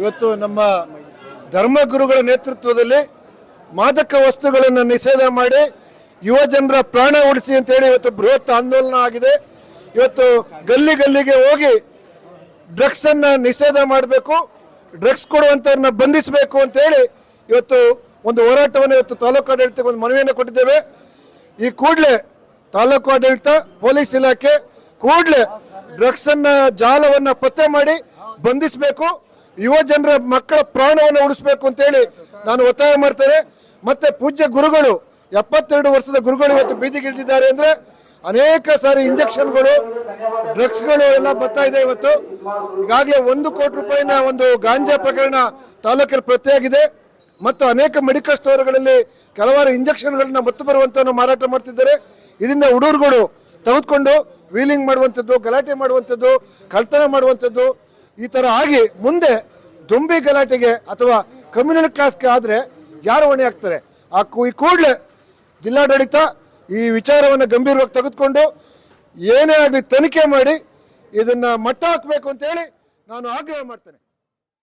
ಇವತ್ತು ನಮ್ಮ ಧರ್ಮಗುರುಗಳ ನೇತೃತ್ವದಲ್ಲಿ ಮಾದಕ ವಸ್ತುಗಳನ್ನು ನಿಷೇಧ ಮಾಡಿ ಯುವ ಜನರ ಪ್ರಾಣ ಉಳಿಸಿ ಅಂತೇಳಿ ಇವತ್ತು ಬೃಹತ್ ಆಂದೋಲನ ಆಗಿದೆ. ಇವತ್ತು ಗಲ್ಲಿ ಗಲ್ಲಿಗೆ ಹೋಗಿ ಡ್ರಗ್ಸ್ ಅನ್ನ ನಿಷೇಧ ಮಾಡಬೇಕು, ಡ್ರಗ್ಸ್ ಕೊಡುವಂತವ್ರನ್ನ ಬಂಧಿಸಬೇಕು ಅಂತ ಹೇಳಿ ಇವತ್ತು ಒಂದು ಹೋರಾಟವನ್ನು ಇವತ್ತು ತಾಲೂಕು ಆಡಳಿತಕ್ಕೆ ಒಂದು ಮನವಿಯನ್ನು ಕೊಟ್ಟಿದ್ದೇವೆ. ಈ ಕೂಡಲೇ ತಾಲೂಕು ಆಡಳಿತ, ಪೊಲೀಸ್ ಇಲಾಖೆ ಕೂಡಲೇ ಡ್ರಗ್ಸ್ ಅನ್ನ ಜಾಲವನ್ನ ಪತ್ತೆ ಮಾಡಿ ಬಂಧಿಸಬೇಕು. ಯುವ ಜನರ ಮಕ್ಕಳ ಪ್ರಾಣವನ್ನು ಉಳಿಸ್ಬೇಕು ಅಂತ ಹೇಳಿ ನಾನು ಒತ್ತಾಯ ಮಾಡ್ತೇನೆ. ಮತ್ತೆ ಪೂಜ್ಯ ಗುರುಗಳು, ಎಪ್ಪತ್ತೆರಡು ವರ್ಷದ ಗುರುಗಳು ಇವತ್ತು ಬೀದಿಗಿಳಿದಿದ್ದಾರೆ ಅಂದ್ರೆ ಅನೇಕ ಸಾರಿ ಇಂಜೆಕ್ಷನ್ಗಳು, ಡ್ರಗ್ಸ್ಗಳು ಎಲ್ಲ ಬರ್ತಾ ಇದೆ ಇವತ್ತು. ಈಗಾಗಲೇ ಒಂದು ಕೋಟಿ ರೂಪಾಯಿನ ಒಂದು ಗಾಂಜಾ ಪ್ರಕರಣ ತಾಲೂಕಲ್ಲಿ ಪ್ರತಿಯಾಗಿದೆ ಮತ್ತು ಅನೇಕ ಮೆಡಿಕಲ್ ಸ್ಟೋರ್ಗಳಲ್ಲಿ ಕೆಲವಾರು ಇಂಜೆಕ್ಷನ್ಗಳನ್ನ ಮತ್ತು ಬರುವಂತವನ್ನು ಮಾರಾಟ ಮಾಡ್ತಿದ್ದಾರೆ. ಇದರಿಂದ ಹುಡುಗರುಗಳು ತೆಗೆದುಕೊಂಡು ವೀಲಿಂಗ್ ಮಾಡುವಂಥದ್ದು ಗಲಾಟೆ ಮಾಡುವಂಥದ್ದು ಕಳ್ತನ ಮಾಡುವಂಥದ್ದು ಈ ಥರ ಆಗಿ ಮುಂದೆ ದೊಂಬಿ ಗಲಾಟೆಗೆ ಅಥವಾ ಕಮ್ಯುನಲ್ ಕ್ಲಾಸ್ಗೆ ಆದರೆ ಯಾರು ಹೊಣೆ ಆಗ್ತಾರೆ? ಆ ಕೂ- ಈ ಕೂಡಲೇ ಜಿಲ್ಲಾಡಳಿತ ಈ ವಿಚಾರವನ್ನು ಗಂಭೀರವಾಗಿ ತೆಗೆದುಕೊಂಡು ಏನೇ ಆಗಲಿ ತನಿಖೆ ಮಾಡಿ ಇದನ್ನ ಮಟ್ಟ ಹಾಕಬೇಕು ಅಂತೇಳಿ ನಾನು ಆಗ್ರಹ ಮಾಡ್ತೇನೆ.